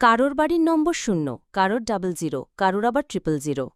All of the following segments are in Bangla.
কারোর বাড়ির নম্বর শূন্য, কারোর ডাবল জিরো কারোর আবার ট্রিপল জিরো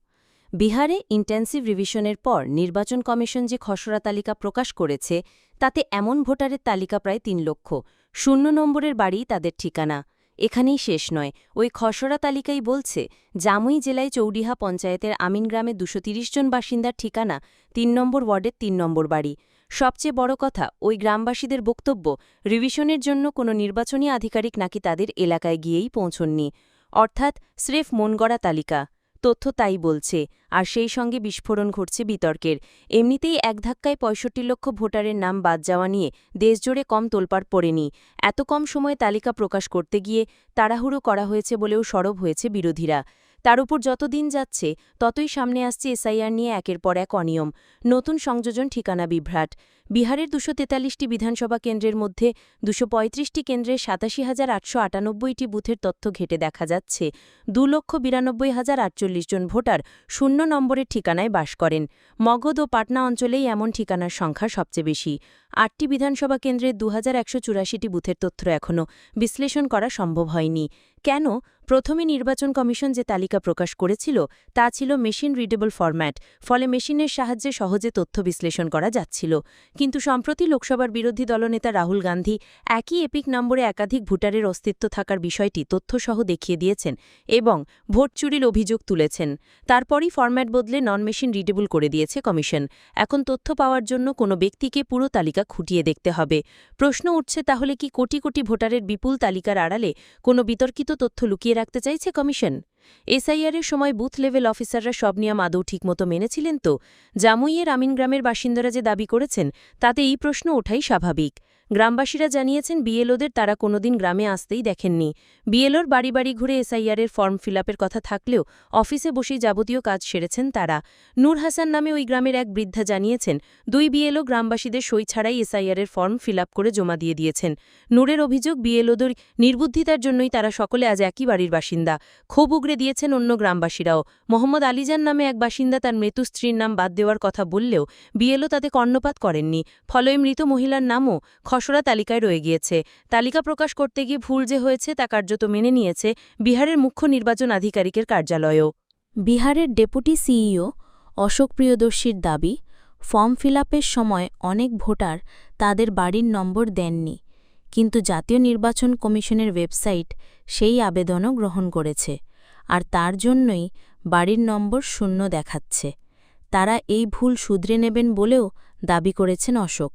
বিহারে ইন্টেন্সিভ রিভিশনের পর নির্বাচন কমিশন যে খসড়া তালিকা প্রকাশ করেছে, তাতে এমন ভোটারের তালিকা প্রায় তিন লক্ষ। শূন্য নম্বরের বাড়ি তাদের ঠিকানা। এখানেই শেষ নয়। ওই খসড়া তালিকাই বলছে, জামুই জেলায় চৌডিহা পঞ্চায়েতের আমিন গ্রামে দুশো জন বাসিন্দার ঠিকানা, তিন নম্বর ওয়ার্ডের তিন নম্বর বাড়ি। সবচেয়ে বড় কথা, ওই গ্রামবাসীদের বক্তব্য, রিভিশনের জন্য কোনো নির্বাচনী আধিকারিক নাকি তাদের এলাকায় গিয়েই পৌঁছননি। অর্থাৎ, স্রেফ মনগড়া তালিকা। তথ্য তাই বলছে, আর সেই সঙ্গে বিস্ফোরণ ঘটছে বিতর্কের। এমনিতেই এক ধাক্কায় পঁয়ষট্টি লক্ষ ভোটারের নাম বাদ যাওয়া নিয়ে দেশজুড়ে কম তোলপাড় পড়েনি। এত কম সময়ে তালিকা প্রকাশ করতে গিয়ে তাড়াহুড়ো করা হয়েছে বলেও সরব হয়েছে বিরোধীরা। তার উপর যত দিন যাচ্ছে, ততই সামনে আসছে এসআইআর নিয়ে একের পর এক অনিয়ম। নতুন সংযোজন ঠিকানা বিভ্রাট। বিহারের দুশো তেতাল্লিশটি বিধানসভা কেন্দ্রের মধ্যে দুশো পঁয়ত্রিশটি কেন্দ্রে সাতাশি হাজার আটশো আটানব্বইটি বুথের তথ্য ঘেটে দেখা যাচ্ছে। দু লক্ষ বিরানব্বই হাজার আটচল্লিশ জন ভোটার শূন্য নম্বরের ঠিকানায় বাস করেন। মগধ ও পাটনা অঞ্চলেই এমন ঠিকানার সংখ্যা সবচেয়ে বেশি। আটটি বিধানসভা কেন্দ্রের দু হাজার একশো চুরাশিটি বুথের তথ্য এখনও বিশ্লেষণ করা সম্ভব হয়নি। কেন? প্রথমে নির্বাচন কমিশন যে তালিকা প্রকাশ করেছিল, তা ছিল মেশিন রিডেবল ফরম্যাট, ফলে মেশিনের সাহায্যে সহজে তথ্য বিশ্লেষণ করা যাচ্ছিল। কিন্তু সম্প্রতি লোকসভার বিরোধী দলনেতা রাহুল গান্ধী একই এপিক নম্বরে একাধিক ভোটারের অস্তিত্ব থাকার বিষয়টি তথ্যসহ দেখিয়ে দিয়েছেন এবং ভোট চুরির অভিযোগ তুলেছেন। তারপরই ফরম্যাট বদলে নন মেশিন রিডেবল করে দিয়েছে কমিশন। এখন তথ্য পাওয়ার জন্য কোনো ব্যক্তিকে পুরো তালিকা খুঁটিয়ে দেখতে হবে। প্রশ্ন উঠছে তাহলে কি কোটি কোটি ভোটারের বিপুল তালিকার আড়ালে কোনো বিতর্কিত তথ্য লুকিয়ে রাখতে চাইছে কমিশন। এসআইআরের সময় বুথ লেভেল অফিসাররা সব নিয়ম আদৌ ঠিকমতো মেনেছিলেন তো? জামুইয়ের আমিনগ্রামের বাসিন্দারা যে দাবি করেছেন, তাতে এই প্রশ্ন ওঠাই স্বাভাবিক। গ্রামবাসীরা জানিয়েছেন, বিএলওদের তারা কোনোদিন গ্রামে আসতেই দেখেননি। বিএলওর বাড়ি বাড়ি ঘুরে এসআইআরের ফর্ম ফিল কথা থাকলেও অফিসে বসেই যাবতীয় কাজ সেরেছেন তারা। নূর হাসান নামে ওই গ্রামের এক বৃদ্ধা জানিয়েছেন, দুই বিএলও গ্রামবাসীদের সই ছাড়াই এসআইআরের ফর্ম ফিল করে জমা দিয়ে দিয়েছেন। নূরের অভিযোগ, বিএলওদের নির্বুদ্ধিতার জন্যই তারা সকলে আজ একই বাড়ির বাসিন্দা। ক্ষোভ উগড়ে দিয়েছেন অন্য গ্রামবাসীরাও। মোহাম্মদ আলিজান নামে এক বাসিন্দা তার মৃত্যু স্ত্রীর নাম বাদ দেওয়ার কথা বললেও বিএলও তাতে কর্ণপাত করেননি। ফলে মৃত মহিলার নামও খসড়া তালিকায় রয়ে গিয়েছে। তালিকা প্রকাশ করতে গিয়ে ভুল যে হয়েছে তা কার্যত মেনে নিয়েছে বিহারের মুখ্য নির্বাচন আধিকারিকের কার্যালয়ও। বিহারের ডেপুটি সিইও অশোক প্রিয়দর্শীর দাবি, ফর্ম ফিল সময় অনেক ভোটার তাদের বাড়ির নম্বর দেননি, কিন্তু জাতীয় নির্বাচন কমিশনের ওয়েবসাইট সেই আবেদনও গ্রহণ করেছে আর তার জন্যই বাড়ির নম্বর শূন্য দেখাচ্ছে। তারা এই ভুল শুধরে নেবেন বলেও দাবি করেছেন অশোক।